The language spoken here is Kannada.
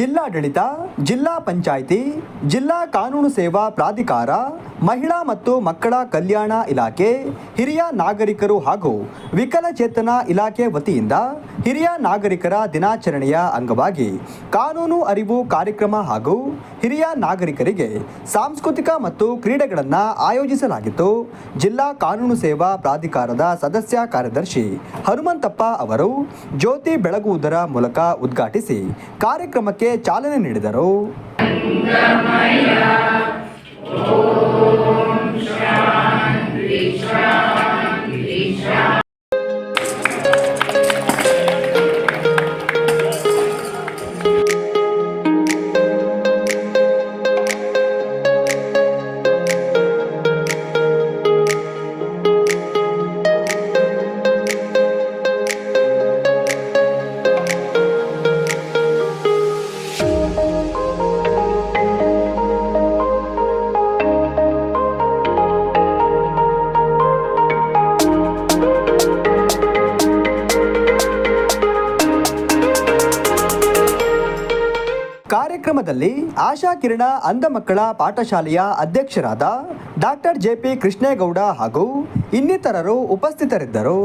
ಜಿಲ್ಲಾಡಳಿತ ಜಿಲ್ಲಾ ಪಂಚಾಯಿತಿ ಜಿಲ್ಲಾ ಕಾನೂನು ಸೇವಾ ಪ್ರಾಧಿಕಾರ ಮಹಿಳಾ ಮತ್ತು ಮಕ್ಕಳ ಕಲ್ಯಾಣ ಇಲಾಖೆ, ಹಿರಿಯ ನಾಗರಿಕರು ಹಾಗೂ ವಿಕಲಚೇತನ ಇಲಾಖೆ ವತಿಯಿಂದ ಹಿರಿಯ ನಾಗರಿಕರ ದಿನಾಚರಣೆಯ ಅಂಗವಾಗಿ ಕಾನೂನು ಅರಿವು ಕಾರ್ಯಕ್ರಮ ಹಾಗೂ ಹಿರಿಯ ನಾಗರಿಕರಿಗೆ ಸಾಂಸ್ಕೃತಿಕ ಮತ್ತು ಕ್ರೀಡೆಗಳನ್ನು ಆಯೋಜಿಸಲಾಗಿತ್ತು. ಜಿಲ್ಲಾ ಕಾನೂನು ಸೇವಾ ಪ್ರಾಧಿಕಾರದ ಸದಸ್ಯ ಕಾರ್ಯದರ್ಶಿ ಹನುಮಂತಪ್ಪ ಅವರು ಜ್ಯೋತಿ ಬೆಳಗುವುದರ ಮೂಲಕ ಉದ್ಘಾಟಿಸಿ ಕಾರ್ಯಕ್ರಮಕ್ಕೆ ಚಾಲನೆ ನೀಡಿದರು. ಕಾರ್ಯಕ್ರಮದಲ್ಲಿ ಆಶಾ ಕಿರಣ ಅಂಧ ಮಕ್ಕಳ ಪಾಠಶಾಲೆಯ ಅಧ್ಯಕ್ಷರಾದ ಡಾಕ್ಟರ್ ಜೆಪಿ ಕೃಷ್ಣೇಗೌಡ ಹಾಗೂ ಇನ್ನಿತರರು ಉಪಸ್ಥಿತರಿದ್ದರು.